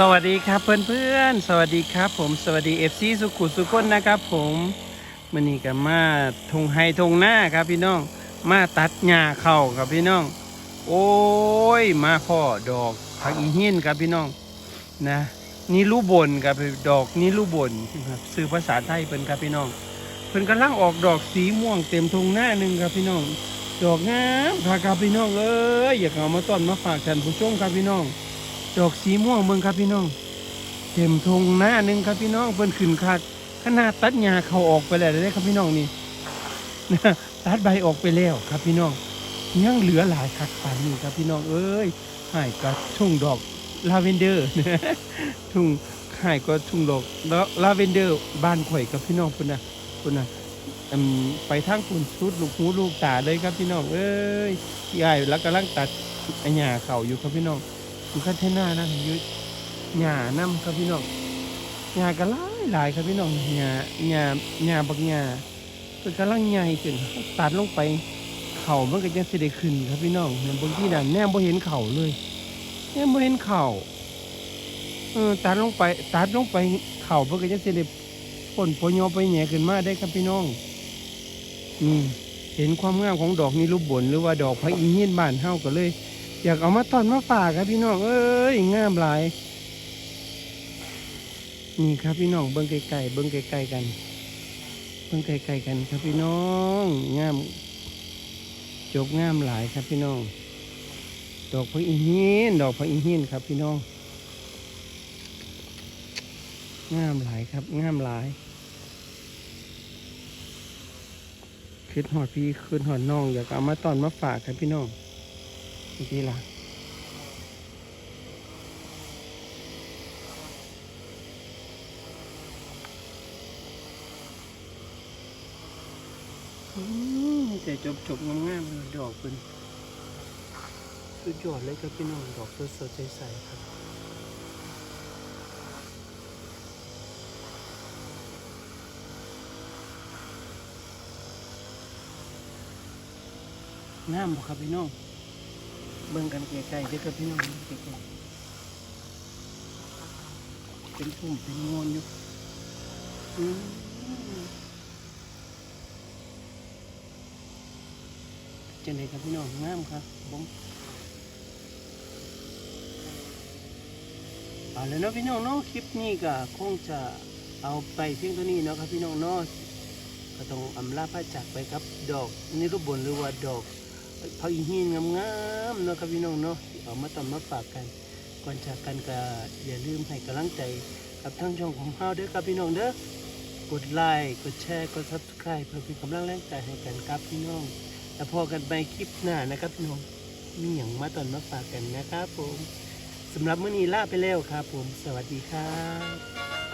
สวัสดีครับเพื่อนๆ สวัสดีครับผมสวัสดีเอฟซีสุขุสุขคนนะครับ ผมมันนี่ก็มาทงไฮทงหน้าครับพี่น้อง มาตัดหญ้าเข้าครับพี่น้อง โอ้ยมาพ่อดอกผักอีหินครับพี่น้องนะนี่ลูบนครับดอกนี่ลูบนครับซื้อภาษาไทยเป็นครับพี่น้องเพิ่นกำลังออกดอกสีม่วงเต็มทงหน้าหนึ่งครับพี่น้อง ดอกงามครับพี่น้องเอ้ยอยากเอามาต้อนมาฝากท่านผู้ชมครับพี่น้อง ดอกสีม่วงเบิ่งครับพี่น้อง เต็มทงหน้าหนึ่งครับพี่น้องเพิ่นขึ้นคักขนาดตัดหญ้าเขาออกไปแล้วได้ครับพี่น้องนี่ตัดใบออกไปแล้วครับพี่น้องยังเหลือหลายคักป่านนี้ครับพี่น้องเอ้ยหายก็ทุ่งดอกลาเวนเดอร์ทุ่งหายก็ทุ่งดอกลาเวนเดอร์บ้านข่อยกับพี่น้องพุ่นน่ะพุ่นน่ะไปทางพุ่นสุดลูกหูลูกตาเลยครับพี่น้องเอ้ยพี่อ้ายแล้วกำลังตัดไอหญ้าเขาอยู่ครับพี่น้อง อยู่คันเทน่านะอยู่หญ้านํครับพี่น้องหญ้าก็หลายหลายครับพี่น้องหญ้าหญ้าหญ้าบักหญ้าเพิ่นกำลังใหญ่ขึ้นตัดลงไป เข่ามันก็จะเสิได้ขึ้นครับพี่น้องเนี่ยบางที่น่ะแนมบ่เห็นเข่าเลยแนมบ่เห็นเข่าเออตัดลงไปตัดลงไปเข่ามันก็จะเสด้พ่นปยอไปแหน่ขึ้นมาได้ครับพี่น้องนี่เห็นความงามของดอกนี้รูปบนหรือว่าดอกพระอินทร์บ้านเฮาก็เลย อยากเอามาตอนมาฝากครับพี่น้องเอ้ยงามหลาย นี่ครับพี่น้องเบิ้งไกลๆเบิ้งไกลๆกัน เบิ้งไกลๆกันครับพี่น้องงามจบงามหลายครับพี่น้อง ดอกพระอินทร์ดอกพระอินทร์ครับพี่น้องงามหลายครับงามหลายขึ้นหอดพี่ขึ้นหอดน้องอยากเอามาตอนมาฝากครับพี่น้อง นี่ล่ะอืมแต่จบจบๆงามๆเลยดอกเป็นสุดยอดเลยครับพี่น้องดอกสดใสๆครับงามบ่ครับพี่น้อง เบิ่งกันไกลๆเด้อครับพี่น้องไกลๆเป็นปุ่มเป็นงอนอยู่อืมจังไดครับพี่น้องงามครับผมเอาแล้วเนาะพี่น้องเนาะคลิปนี้ก็คงจะเอาไปเพียงเท่านี้เนาะครับพี่น้องเนาะก็ต้องอำลาพระจากไปครับดอกนิรุบลหรือว่าดอก พักอีหินงามๆเนาะครับพี่น้องเนาะเอามาตอนมาฝากกัน ก่อนจากกันก็อย่าลืมให้กำลังใจกับทั้งช่องของเฮาเด้อครับพี่น้องเด้อกดไลค์กดแชร์กด subscribe เพื่อเป็นกำลังแรงใจให้กันครับพี่น้องแล้วพอกันไปคลิปหน้านะครับพี่น้องมีอย่างมาตอนมาฝากกันนะครับผมสำหรับมื้อนี้ลาไปแล้วครับผม สวัสดีครับ